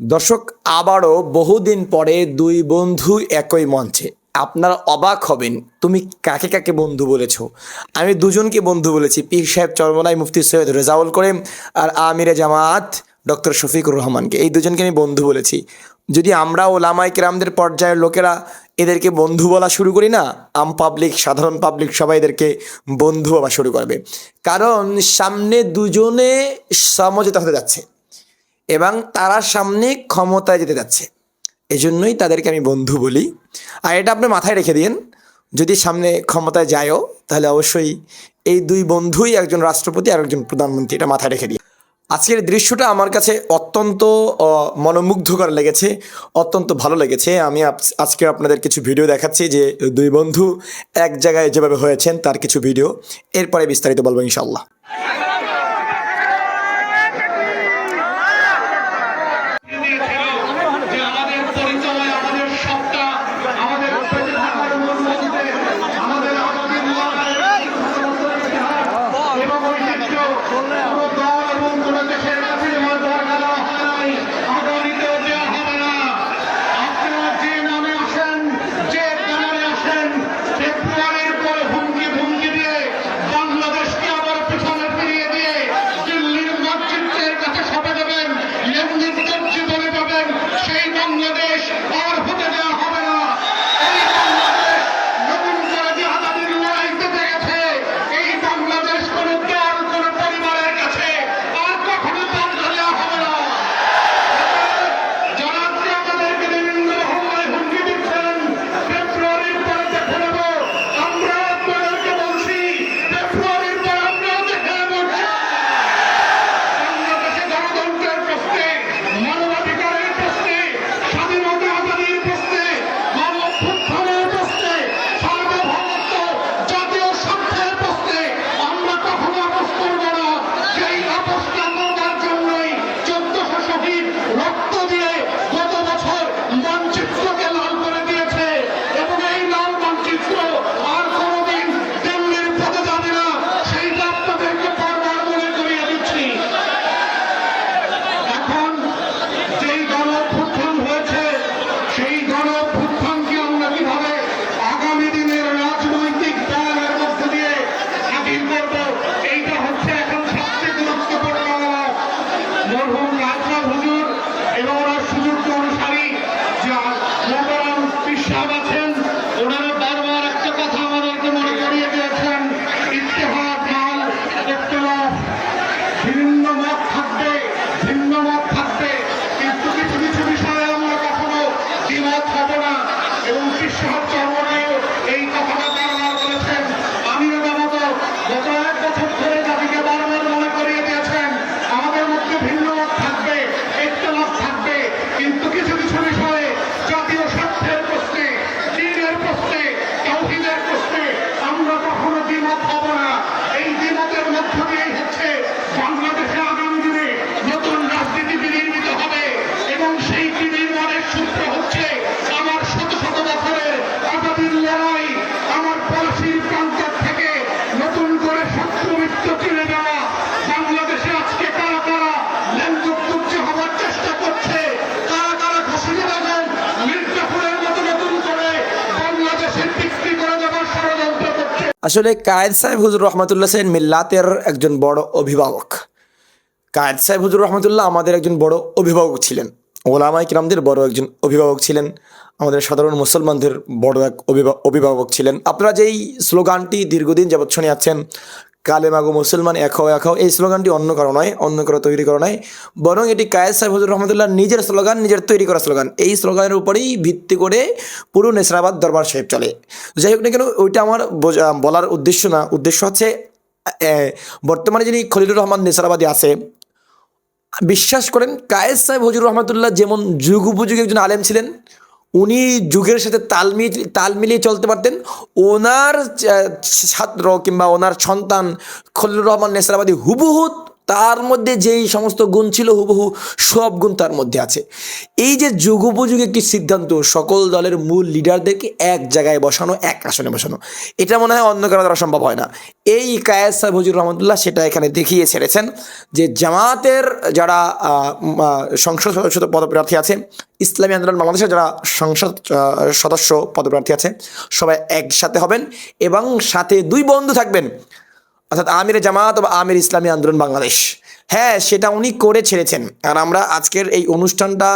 দর্শক আবারও বহুদিন পরে দুই বন্ধু একই মঞ্চে। আপনারা অবাক হবেন, তুমি কাকে কাকে বন্ধু বলেছ। আমি দুজনকে বন্ধু বলেছি, পীর সাহেব চরমনাই, মুফতি সৈয়দ রেজাউল করিম আর আমিরে জামাত ডক্টর শফিকুর রহমানকে। এই দুজনকে আমি বন্ধু বলেছি। যদি আমরা ওলামাই কেরামদের পর্যায়ের লোকেরা এদেরকে বন্ধু বলা শুরু করি না, আম পাবলিক, সাধারণ পাবলিক সবাই এদেরকে বন্ধু বলা শুরু করবে। কারণ সামনে দুজনে সমঝোতা হতে যাচ্ছে এবং তারা সামনে ক্ষমতায় যেতে যাচ্ছে। এজন্যই তাদেরকে আমি বন্ধু বলি। আর এটা আপনি মাথায় রেখে দিন যদি সামনে ক্ষমতায় যায়ও, তাহলে অবশ্যই এই দুই বন্ধুই একজন রাষ্ট্রপতি আর একজন প্রধানমন্ত্রী, এটা মাথায় রেখে দিন আজকের দৃশ্যটা আমার কাছে অত্যন্ত মনোমুগ্ধকর লেগেছে, অত্যন্ত ভালো লেগেছে। আমি আজকে আপনাদের কিছু ভিডিও দেখাচ্ছি যে দুই বন্ধু এক জায়গায় যেভাবে হয়েছেন, তার কিছু ভিডিও। এরপরে বিস্তারিত বলব ইনশাল্লাহ আসলে কায়েদ সাহেব হুজুর রহমতুল্লাহ সাহেব মিল্লাতের একজন বড় অভিভাবক। কায়েদ সাহেব হুজুর রহমতুল্লাহ আমাদের একজন বড় অভিভাবক ছিলেন। ওলামাই কিরামদের বড় একজন অভিভাবক ছিলেন। আমাদের সাধারণ মুসলমানদের বড় এক অভিভা- অভিভাবক ছিলেন। আপনারা যেই স্লোগানটি দীর্ঘদিন যাবৎ শুনে যাচ্ছেন কালে মাগো মুসলমান এক হও এক হও, এই স্লোগানটি অন্য কারও নয়, অন্য কারও তৈরি করা নয়। বরং এটি কায়েদ সাহেব হুজুর রহমতুল্লাহ নিজের স্লোগান, নিজের তৈরি করা স্লোগান। এই স্লোগানের উপরেই ভিত্তি করে পুরো নেসরাবাদ দরবার সাহেব চলে। যাই হোক না কেন, ওইটা আমার বলার উদ্দেশ্য না। উদ্দেশ্য হচ্ছে বর্তমানে যিনি খলিলুর রহমান নেসরাবাদী আছে, বিশ্বাস করেন, কায়েস সাহেব হজুর রহমতুল্লাহ যেমন যুগ উপযোগী একজন আলেম ছিলেন উনি যুগের সাথে তাল মিলিয়ে তাল মিলিয়ে চলতে পারতেন। ওনার ছাত্র কিংবা ওনার সন্তান খল্লুর রহমান নেসরাবাদী হুবহু তার মধ্যে যেই সমস্ত গুণ ছিল হুবহু সব গুণ তার মধ্যে আছে। এই যে যুগোপযোগী একটি সিদ্ধান্ত, সকল দলের মূল লিডারদেরকে এক জায়গায় বসানো, এক আসনে বসানো, এটা মনে হয় অন্য কারও দ্বারা সম্ভব হয় না। এই কায়েস সাহেব হুজুর রহমতুল্লাহ সেটা এখানে দেখিয়ে ছেড়েছেন যে জামাতের যারা সংসদ সদস্য পদপ্রার্থী আছে, ইসলামী আন্দোলন বাংলাদেশের যারা সংসদ সদস্য পদপ্রার্থী আছে, সবাই একসাথে হবেন এবং সাথে দুই বন্ধু থাকবেন। অর্থাৎ আমির জামাত বা আমির ইসলামী আন্দোলন বাংলাদেশ। হ্যাঁ সেটা উনি করে ছেড়েছেন। আর আমরা আজকের এই অনুষ্ঠানটা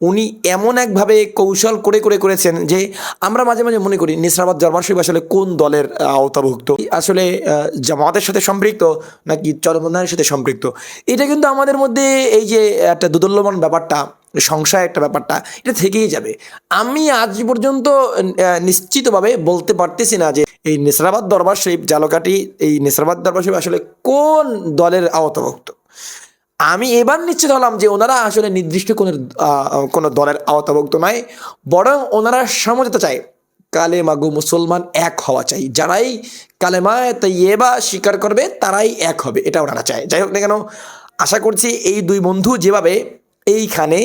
উনি এমন একভাবে কৌশল করে করে করেছেন যে আমরা মাঝে মাঝে মনে করি নিসরাবাদ দরবার শরীফ আসলে কোন দলের আওতাভুক্ত? আসলে জামাতের সাথে সম্পৃক্ত নাকি চরমনায়ের সাথে সম্পৃক্ত? এটা কিন্তু আমাদের মধ্যে এই যে একটা দুদল্যমান ব্যাপারটা সংশয় একটা ব্যাপারটা, এটা থেকেই যাবে। আমি আজ পর্যন্ত নিশ্চিতভাবে বলতে পারতেছি না যে এই নেসরাবাদ দরবার শরীফ, জালকাটি, এই নেসরাবাদ দরবার শরীফ আসলে কোন দলের আওতাভুক্ত? আমি এবার নিশ্চিত হলাম যে ওনারা আসলে নির্দিষ্ট কোনো কোনো দলের আওতাভুক্ত নয়, বরং ওনারা সমঝোতা চায়, কালেমা গো মুসলমান এক হওয়া চাই। যারাই কালেমায় তাইয়েবা স্বীকার করবে, তারাই এক হবে, এটা ওনারা চায়। যাই হোক না কেন, আশা করছি এই দুই বন্ধু যেভাবে এইখানে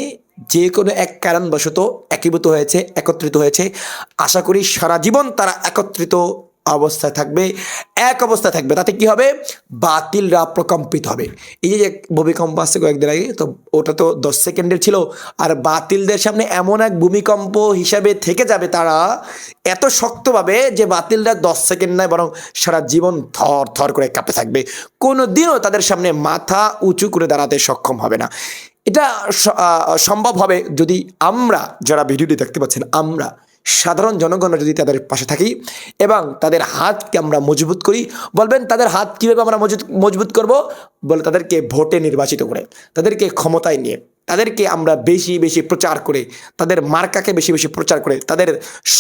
যে কোনো এক কারণবশত একীভূত হয়েছে, একত্রিত হয়েছে। আশা করি সারা জীবন তারা একত্রিত অবস্থায় থাকবে, এক অবস্থায় থাকবে। তাতে কি হবে? বাতিলরা প্রকম্পিত হবে। এই যে ভূমিকম্প আসছে কয়েকদিন আগে, তো ওটা তো দশ সেকেন্ডের ছিল। আর বাতিলদের সামনে এমন এক ভূমিকম্প হিসাবে থেকে যাবে তারা, এত শক্তভাবে যে বাতিলরা দশ সেকেন্ড নয়, বরং সারা জীবন থর থর করে কাঁপতে থাকবে। কোনো দিনও তাদের সামনে মাথা উঁচু করে দাঁড়াতে সক্ষম হবে না। এটা সম্ভব হবে যদি আমরা যারা ভিডিওটি দেখতে পাচ্ছেন, আমরা সাধারণ জনগণরা যদি তাদের পাশে থাকি এবং তাদের হাতকে আমরা মজবুত করি, বলবেন তাদের হাত কীভাবে আমরা মজবুত মজবুত করব? বলে তাদেরকে ভোটে নির্বাচিত করে, তাদেরকে ক্ষমতায় নিয়ে। তাদেরকে আমরা বেশি বেশি প্রচার করে, তাদের মার্কাকে বেশি বেশি প্রচার করে, তাদের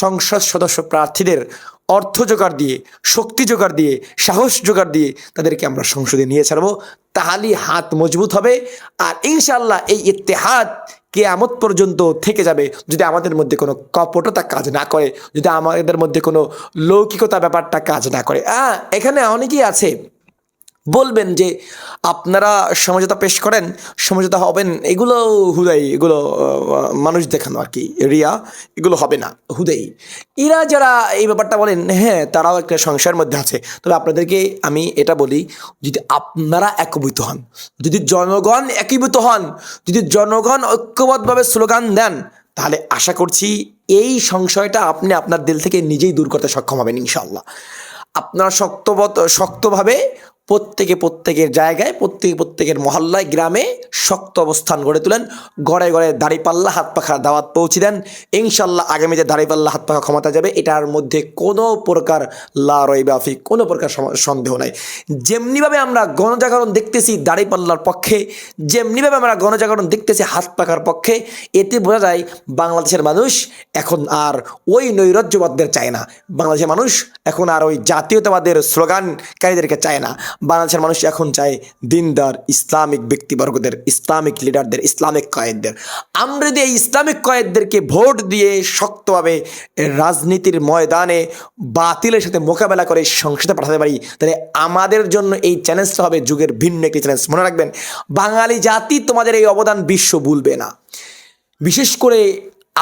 সংসদ সদস্য প্রার্থীদের অর্থ জোগাড় দিয়ে, শক্তি জোগাড় দিয়ে, সাহস জোগাড় দিয়ে তাদেরকে আমরা সংসদে নিয়ে ছাড়বো। তাহলেই হাত মজবুত হবে আর ইনশাল্লাহ এই ইত্তেহাদ কেয়ামত পর্যন্ত থেকে যাবে। যদি আমাদের মধ্যে কোনো কপটতা কাজ না করে, যদি আমাদের মধ্যে কোনো লৌকিকতা ব্যাপারটা কাজ না করে। হ্যাঁ এখানে অনেকেই আছে বলবেন যে আপনারা সমঝোতা পেশ করেন, সমঝোতা হবেন, এগুলো হুদাই, এগুলো মানুষ দেখানো আর কি, রিয়া, এগুলো হবে না, হুদাই। এরা যারা এই ব্যাপারটা বলেন হ্যাঁ তারাও একটা সংসারের মধ্যে আছে। তবে আপনাদেরকে আমি এটা বলি, যদি আপনারা একীভূত হন, যদি জনগণ একীভূত হন, যদি জনগণ ঐক্যবদ্ধভাবে স্লোগান দেন, তাহলে আশা করছি এই সংশয়টা আপনি আপনার দিল থেকে নিজেই দূর করতে সক্ষম হবেন ইনশাল্লাহ আপনারা শক্তবত, শক্তভাবে প্রত্যেকে প্রত্যেকের জায়গায়, প্রত্যেকে প্রত্যেকের মহল্লায়, গ্রামে শক্ত অবস্থান গড়ে তোলেন। গড়ে গড়ে দাড়িপাল্লা হাত পাখা দাওয়াত পৌঁছে দেন। ইনশাল্লাহ আগামীতে দাড়িপাল্লা হাত পাখা ক্ষমতা যাবে। এটার মধ্যে কোনো প্রকার লা রইবাফি কোনো প্রকার সন্দেহ নাই। যেমনিভাবে আমরা গণজাগরণ দেখতেছি দাড়িপাল্লার পক্ষে, যেমনিভাবে আমরা গণজাগরণ দেখতেছি হাত পাখার পক্ষে, এতে বোঝা যায় বাংলাদেশের মানুষ এখন আর ওই নৈরাজ্যবাদদের চায় না। বাংলাদেশের মানুষ এখন আর ওই জাতীয়তাবাদের স্লোগানকারীদেরকে চায় না। বাংলাদেশের মানুষ এখন চায় দিনদার, ইসলামিক ব্যক্তিবর্গদের, ইসলামিক লিডারদের ইসলামিক কয়েদদের। আমরা যদি এই ইসলামিক কয়েদদেরকে ভোট দিয়ে শক্তভাবে রাজনীতির ময়দানে বাতিলের সাথে মোকাবেলা করে সংসদে পাঠাতে পারি, তাহলে আমাদের জন্য এই চ্যালেঞ্জটা হবে যুগের ভিন্ন একটি চ্যালেঞ্জ মনে রাখবেন, বাঙালি জাতি তোমাদের এই অবদান বিশ্ব ভুলবে না। বিশেষ করে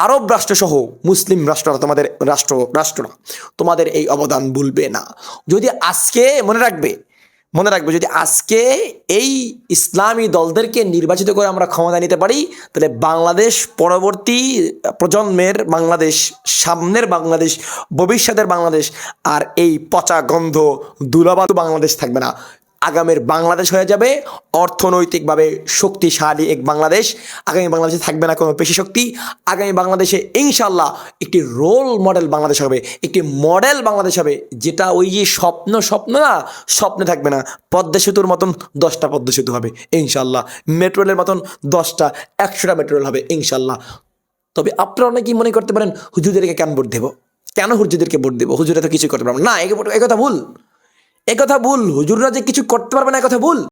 আরব রাষ্ট্রসহ মুসলিম রাষ্ট্ররা তোমাদের রাষ্ট্র, রাষ্ট্ররা তোমাদের এই অবদান ভুলবে না। যদি আজকে মনে রাখবে মনে রাখবে, যদি আজকে এই ইসলামী দলদেরকে নির্বাচিত করে আমরা ক্ষমতা নিতে পারি, তাহলে বাংলাদেশ পরবর্তী প্রজন্মের বাংলাদেশ, সামনের বাংলাদেশ, ভবিষ্যতের বাংলাদেশ আর এই পচা গন্ধ দুলাবাদ বাংলাদেশ থাকবে না। আগামীর বাংলাদেশ হয়ে যাবে। অর্থনৈতিকভাবে শক্তিশালী এক বাংলাদেশ। আগামী বাংলাদেশে থাকবে না কোনো পেশি শক্তি। আগামী বাংলাদেশে ইনশাল্লাহ একটি রোল মডেল বাংলাদেশ হবে। একটি মডেল বাংলাদেশ হবে, যেটা ওই যে স্বপ্ন স্বপ্ন না, স্বপ্নে থাকবে না। পদ্মা সেতুর মতন দশটা পদ্মা সেতু হবে ইনশাল্লাহ মেট্রো রেলের মতন দশটা, একশোটা মেট্রো রেল হবে ইনশাল্লাহ তবে আপনারা অনেকেই মনে করতে পারেন, হুজুরদেরকে কেন ভোট দেবো? কেন হুজুরদেরকে ভোট দেবো? হুজুরা তো কিছু করতে পারব না। এ কথা ভুল। এ কথা ভুল হুজুররা যে কিছু করতে পারবে না একথা কথা ভুল